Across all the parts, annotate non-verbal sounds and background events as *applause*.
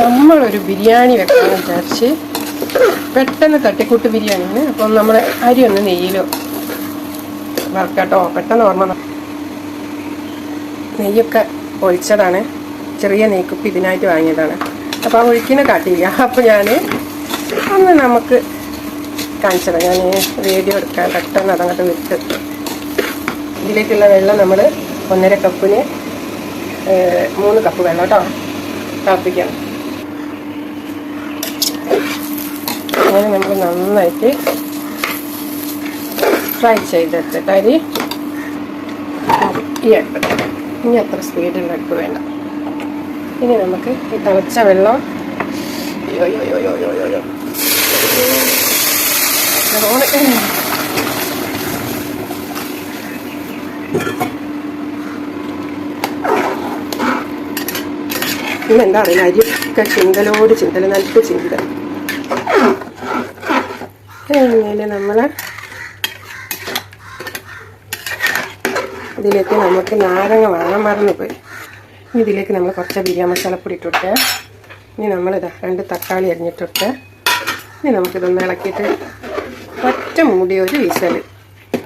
നമ്മളൊരു ബിരിയാണി വെക്കാൻ വിചാരിച്ച് പെട്ടെന്ന് തട്ടിക്കൂട്ട് ബിരിയാണിയാണ് അപ്പം നമ്മൾ അരി ഒന്ന് നെയ്യിലോ വറക്കാട്ടോ. പെട്ടെന്ന് ഓർമ്മ. നെയ്യൊക്കെ ഒഴിച്ചതാണ്. ചെറിയ നെയ്ക്കുപ്പ് ഇതിനായിട്ട് വാങ്ങിയതാണ്. അപ്പോൾ ആ ഒഴിക്കുന്ന കാട്ടിയില്ല. അപ്പോൾ ഞാൻ ഒന്ന് നമുക്ക് കാണിച്ചത്. ഞാൻ വീഡിയോ എടുക്കാൻ പെട്ടെന്ന് അതങ്ങോട്ട് വിട്ട് ഇതിലേക്കുള്ള വെള്ളം നമ്മൾ ഒന്നര കപ്പിന് മൂന്ന് കപ്പ് വെള്ളം കേട്ടോ തിളപ്പിക്കണം. അങ്ങനെ നമ്മൾ നന്നായിട്ട് ഫ്രൈ ചെയ്തെടുത്തിട്ട് അരി ഈ ഇനി അത്ര സ്പീഡിൽ അടുപ്പ് വേണ്ട. ഇനി നമുക്ക് ഈ തിളച്ച വെള്ളം അയ്യോ അയ്യോ അയ്യോ ചിന്തലോട് അയ്യോ നല്ല നല്ലോണം ഇന്ന് എന്താ അറിയില്ല അരിയൊക്കെ ചിന്തലോട് ചിന്തല നല്ല ചിന്ത അങ്ങനെ നമ്മൾ ഇതിലേക്ക് നമുക്ക് നാരങ്ങ വാങ്ങാൻ മറന്നുപോയി ഇനി ഇതിലേക്ക് നമ്മൾ കുറച്ച് ബിരിയാണി മസാലപ്പൊടി ഇട്ടിട്ട് ഇനി നമ്മളിതാ രണ്ട് തക്കാളി അരിഞ്ഞിട്ടിട്ട് ഇനി നമുക്കിതൊന്ന് ഇളക്കിയിട്ട് ഒറ്റ മൂടി ഒരു വിസൽ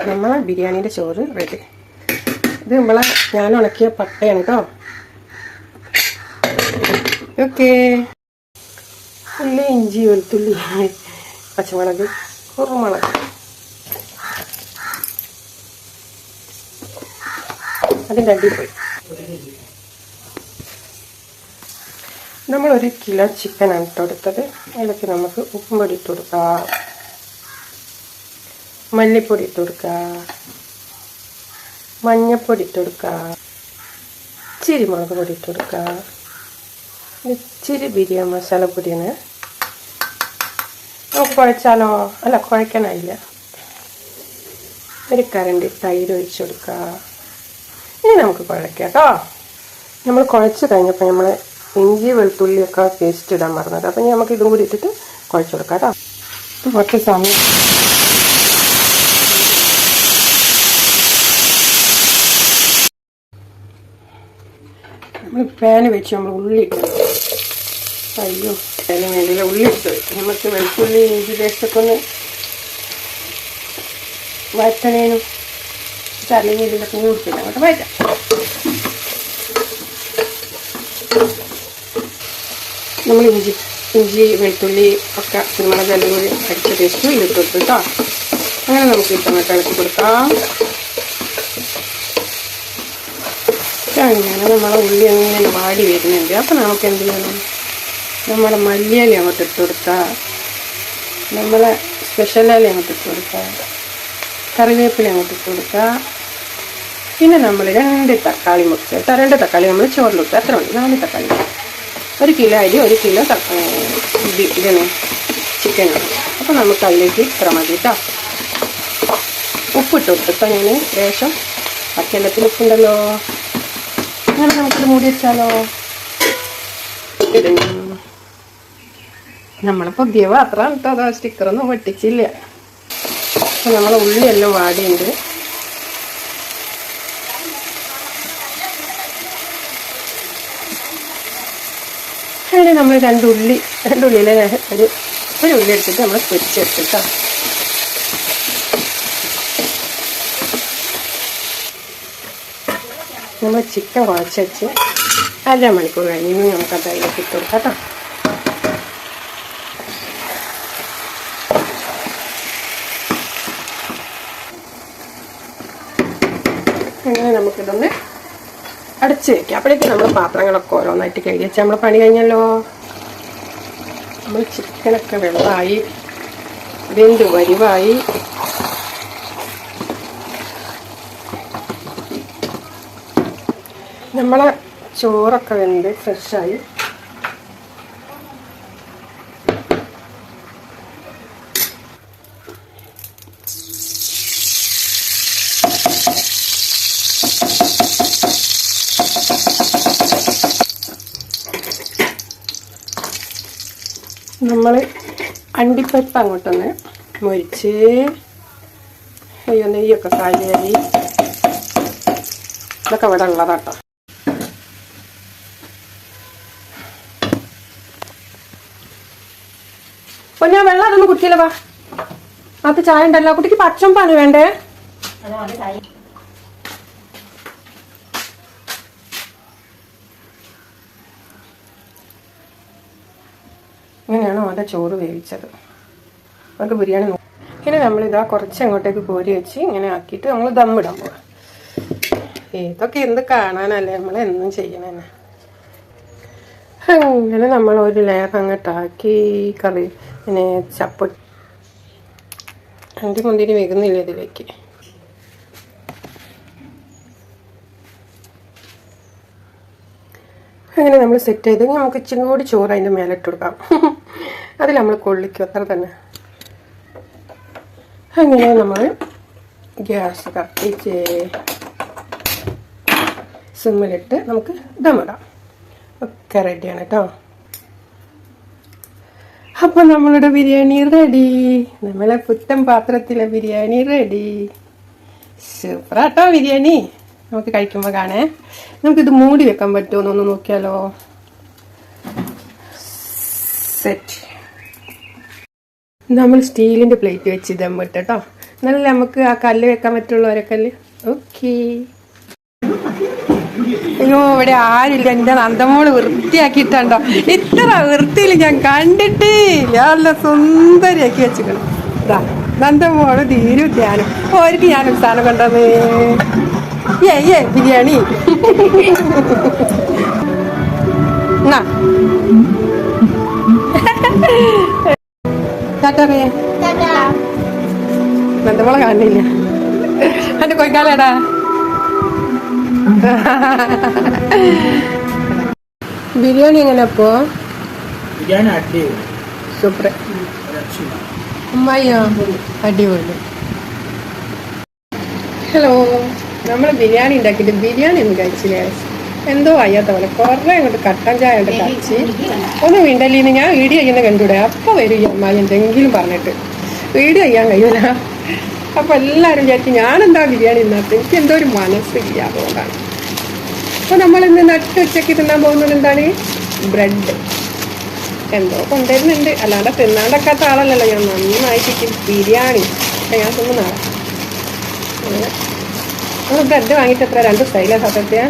നമ്മൾ ബിരിയാണീന്റെ ചോറ് റെഡി ഇത് നമ്മളെ ഞാൻ ഉണക്കിയ പട്ടയാണ് കേട്ടോ ഓക്കേ ഉള്ളി ഇഞ്ചി വെളുത്തുള്ളി പച്ചമുളക് കുറുമുളക് അതിന്റെ അടി പോയി നമ്മളൊരു കിലോ ചിക്കനാണ് ഇട്ട് കൊടുത്തത് അതിലേക്ക് നമുക്ക് ഉപ്പും പൊടി ഇട്ട് കൊടുക്കാം മല്ലിപ്പൊടി ഇട്ട് കൊടുക്കാം മഞ്ഞപ്പൊടി ഇട്ട് കൊടുക്കാം ഇച്ചിരി മുളക് പൊടി ഇട്ട് കൊടുക്കാം ഇച്ചിരി ബിരിയാണി മസാലപ്പൊടിയാണ് നമുക്ക് കുഴച്ചാലോ അല്ല കുഴക്കാനായില്ല. ഒരു കരണ്ടി തൈര് ഒഴിച്ച് കൊടുക്കുക ഇനി നമുക്ക് കുഴക്കാം കേട്ടോ. നമ്മൾ കുഴച്ച് കഴിഞ്ഞപ്പോൾ നമ്മൾ ഇഞ്ചി വെളുത്തുള്ളിയൊക്കെ പേസ്റ്റ് ഇടാൻ മറന്നത്. അപ്പം ഇനി നമുക്ക് ഇതും കൂടി ഇട്ടിട്ട് കുഴച്ച് കൊടുക്കാം കേട്ടോ. കുറച്ച് സമയം നമ്മൾ പാന് വെച്ച് നമ്മൾ ഉള്ളി അയ്യോ. അതിന് വേണ്ടിയില്ല ഉള്ളിട്ട് നമുക്ക് വെളുത്തുള്ളി ഇഞ്ചി പേസ്റ്റൊക്കെ ഒന്ന് അല്ലെങ്കിൽ ഇതിന്റെ കൂടുതൽ അങ്ങോട്ട് വഴറ്റാം. നമ്മൾ ഇഞ്ചി ഇഞ്ചി വെളുത്തുള്ളി ഒക്കെ കുരുമുളക് എല്ലാം കൂടി അടിച്ച പേസ്റ്റ് ഇതിലിട്ട് കൊടുത്തു അങ്ങനെ നമുക്ക് ഇട്ടങ്ങോട്ട് ഇളക്കി കൊടുക്കാം. അങ്ങനെ നമ്മളെ ഉള്ളി അങ്ങനെ വാടി വരുന്നുണ്ട്. അപ്പം നമുക്ക് എന്ത് ചെയ്യണം? നമ്മുടെ മല്ലിയില അങ്ങോട്ട് ഇട്ട് കൊടുക്കുക നമ്മളെ സ്പെഷ്യൽ ഇല അങ്ങോട്ട് ഇട്ട് കൊടുക്കുക കറിവേപ്പില അങ്ങോട്ട് ഇട്ട് കൊടുക്കുക പിന്നെ നമ്മൾ രണ്ട് തക്കാളി മുറിച്ച് രണ്ട് തക്കാളി നമ്മൾ ചോറിലിട്ട് എത്ര മതി നാല് തക്കാളി. ഒരു കിലോ അരി ഒരു കിലോ ഇതിന് ചിക്കൻ അപ്പോൾ നമുക്ക് അതിലേക്ക് ഇത്ര മതി കേട്ടോ ഉപ്പിട്ട് കൊടുത്തിട്ടോ ഞാൻ ശേഷം പച്ചവെള്ളത്തിൽ ഉപ്പുണ്ടല്ലോ. അങ്ങനെ നമുക്കിത് മൂടി വെച്ചാലോ? ഇടുന്നു. നമ്മളെ പുതിയ പാത്രം കേട്ടോ അതാ സ്റ്റിക്കറൊന്നും വെട്ടിച്ചില്ല അപ്പം നമ്മളെ ഉള്ളിയെല്ലാം വാടിയുണ്ട്. അങ്ങനെ നമ്മൾ രണ്ട് ഉള്ളി രണ്ട് ഒരു ഒരു ഉള്ളി എടുത്തിട്ട് നമ്മൾ പൊരിച്ചെടുത്തിട്ടോ. നമ്മൾ ചിക്കൻ കുഴച്ച് വെച്ച് അരമണിക്കൂർ കഴിഞ്ഞ് നമുക്ക് അത് അതിലേക്ക് ഇട്ട് കൊടുക്കാം കേട്ടോ. അങ്ങനെ നമുക്കിതൊന്ന് അടച്ച് വെക്കാം. അപ്പോഴേക്കും നമ്മൾ പാത്രങ്ങളൊക്കെ ഓരോന്നായിട്ട് കഴുകി വെച്ചാൽ നമ്മൾ പണി കഴിഞ്ഞല്ലോ? നമ്മൾ ചിക്കനൊക്കെ വെള്ളമായി വെന്ത് വരിവായി. നമ്മളെ ചോറൊക്കെ വെന്ത് ഫ്രഷായി നമ്മൾ അണ്ടിപ്പരിപ്പ് അങ്ങോട്ടൊന്ന് മുരിച്ച് അയ്യോ നെയ്യൊക്കെ കാലിയായി ഇതൊക്കെ ഇവിടെ ഉള്ളതാട്ടോ. അപ്പൊ വെള്ളം അതൊന്ന് കുട്ടിയില്ല വാ. അത് ചായ ഉണ്ടല്ലോ. കുട്ടിക്ക് പച്ചമ്പാണ് വേണ്ടേ? ഇങ്ങനെയാണ് അവന്റെ ചോറ് വേവിച്ചത്? അവർക്ക് ബിരിയാണി ഇങ്ങനെ നമ്മളിതാ കുറച്ച് അങ്ങോട്ടേക്ക് കോരി വെച്ച് ഇങ്ങനെ ആക്കിയിട്ട് നമ്മൾ ദമ്മിടാൻ പോവാം. ഇതൊക്കെ എന്ത് കാണാനല്ലേ? നമ്മൾ എന്നും ചെയ്യണന്നെ. അങ്ങനെ നമ്മൾ ഒരു ലെയർ അങ്ങോട്ടാക്കി കറി പിന്നെ ചപ്പ അണ്ടി മുന്തിരി വെക്കുന്നില്ല ഇതിലേക്ക്? അങ്ങനെ നമ്മൾ സെറ്റ് ചെയ്ത് നമുക്ക് ഇച്ചിരി കൂടി ചോറ് അതിന്റെ മേലെ ഇട്ട് കൊടുക്കാം. *laughs* അതിൽ നമ്മൾ കൊള്ളിക്കും. അത്ര തന്നെ. അങ്ങനെ നമ്മൾ ഗ്യാസ് കത്തിച്ച് സിമ്മിലിട്ട് നമുക്ക് ദമിടാം ഒക്കെ റെഡിയാണ് കേട്ടോ അപ്പം നമ്മളുടെ ബിരിയാണി റെഡി നമ്മളെ പുത്തൻ പാത്രത്തിലെ ബിരിയാണി റെഡി സൂപ്പറാട്ടോ ബിരിയാണി. നമുക്ക് കഴിക്കുമ്പോൾ കാണേ. നമുക്കിത് മൂടി വെക്കാൻ പറ്റുമോ എന്നൊന്ന് നോക്കിയാലോ? സെറ്റ് നമ്മൾ സ്റ്റീലിന്റെ പ്ലേറ്റ് വെച്ച് ദമ്മിട്ട് കേട്ടോ. എന്നാലല്ലേ നമുക്ക് ആ കല്ല് വെക്കാൻ പറ്റുള്ളൂ ഒരക്കല്ല് ഓക്കേ അയ്യോ ഇവിടെ ആരില്ല. എന്റെ നന്ദമോൾ വൃത്തിയാക്കിയിട്ടുണ്ടോ. ഇത്ര വൃത്തിയിൽ ഞാൻ കണ്ടിട്ടേ നല്ല സുന്ദരിയാക്കി വെച്ചിട്ടുണ്ട് നന്ദമോൾ തീരു ധ്യാനം. ഓർക്ക് ഞാനൊരു സ്ഥാനം കൊണ്ടുവന്നേ. ഏ ഏ ബിരിയാണി ടാറ്ററിയേ നന്ദമോളെ കാണില്ല എന്റെ കൊയ്ക്കാലേടാ. ബിരിയാണി എങ്ങനെ അപ്പോ? സൂപ്പർ. അമ്മായിയോ അടിപൊളി. ഹലോ. നമ്മൾ ബിരിയാണി ഉണ്ടാക്കിയിട്ട് ബിരിയാണി ഒന്നും കഴിച്ചില്ല? എന്തോ അയ്യാത്ത പോലെ കുറേ അങ്ങോട്ട് കട്ടൻ ചായ കൊണ്ട് കഴിച്ച് ഒന്നും വീണ്ടല്ലിന്ന് ഞാൻ വീഡിയോ ചെയ്യുന്ന കണ്ടൂടെ? അപ്പൊ വരും ഈ അമ്മായി എന്തെങ്കിലും പറഞ്ഞിട്ട്. വീഡിയോ ചെയ്യാൻ കഴിയൂല. അപ്പൊ എല്ലാവരും വിചാരിച്ചു ഞാനെന്താ ബിരിയാണി ഇന്നത്തെ എനിക്ക് എന്തോ ഒരു മനസ്സില്ല അതുകൊണ്ടാണ്. അപ്പൊ നമ്മൾ ഇന്ന് നട്ട് ഉച്ചയ്ക്ക് തിന്നാൻ പോകുന്നത് എന്താണ്? ബ്രെഡ്. എന്തോ കൊണ്ടുവരുന്നുണ്ട്. അല്ലാണ്ട് തിന്നാണ്ടക്കാത്ത ആളല്ലല്ലോ. ഞാൻ നന്നായിട്ട് ബിരിയാണി. ഞാൻ തിന്നുന്നതാണ് അങ്ങനെ. ബ്രെഡ് വാങ്ങിയിട്ട് എത്ര രണ്ട് സ്റ്റൈലാ സത്യത്തെ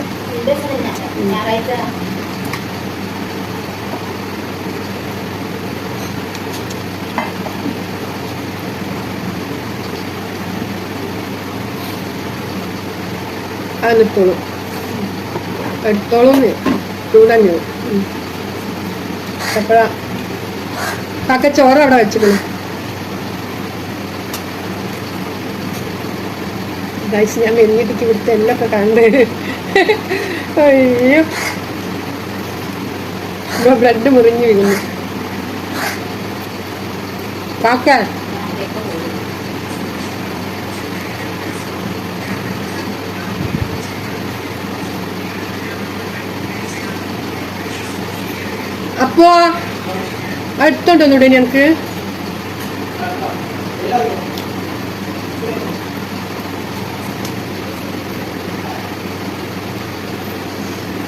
അതിലിട്ടോളൂ എടുത്തോളൂ ചൂടഞ്ഞു എപ്പോഴാ കാക്ക ചോറ് അവിടെ വെച്ചിരുന്നു ഗൈസ് ഞാൻ വെല്ലിടിക്ക് ഇവിടുത്തെ എല്ലാം ഒക്കെ കണ്ട്. അയ്യോ. ഇവിടെ ബ്ലഡ് മുറിഞ്ഞു വീഴുന്നു. കാക്ക. അപ്പോ അടുത്തോണ്ടൊന്നൂടെ ഞങ്ങൾക്ക്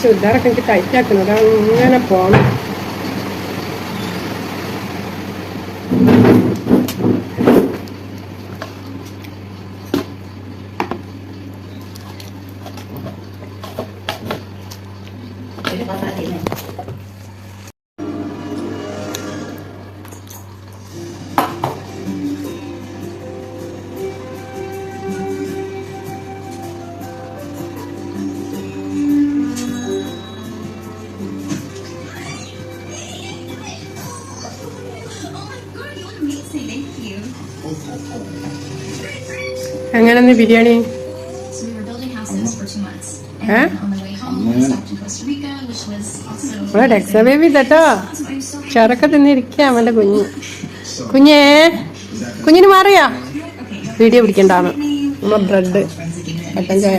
ചുരിദാറൊക്കെ എനിക്ക് ടൈറ്റ് അതങ്ങനെ അതാണ് was ബിരിയാണി ഇവിടെ ഡെക്സ ബേബി കേട്ടോ So തിന്നിരിക്കാം കുഞ്ഞ്. *laughs* കുഞ്ഞേ കുഞ്ഞിന് മാറിയാ? വീഡിയോ പിടിക്കണ്ടാണ് നമ്മളെ ബ്രെഡ് കട്ടൻ ചായ.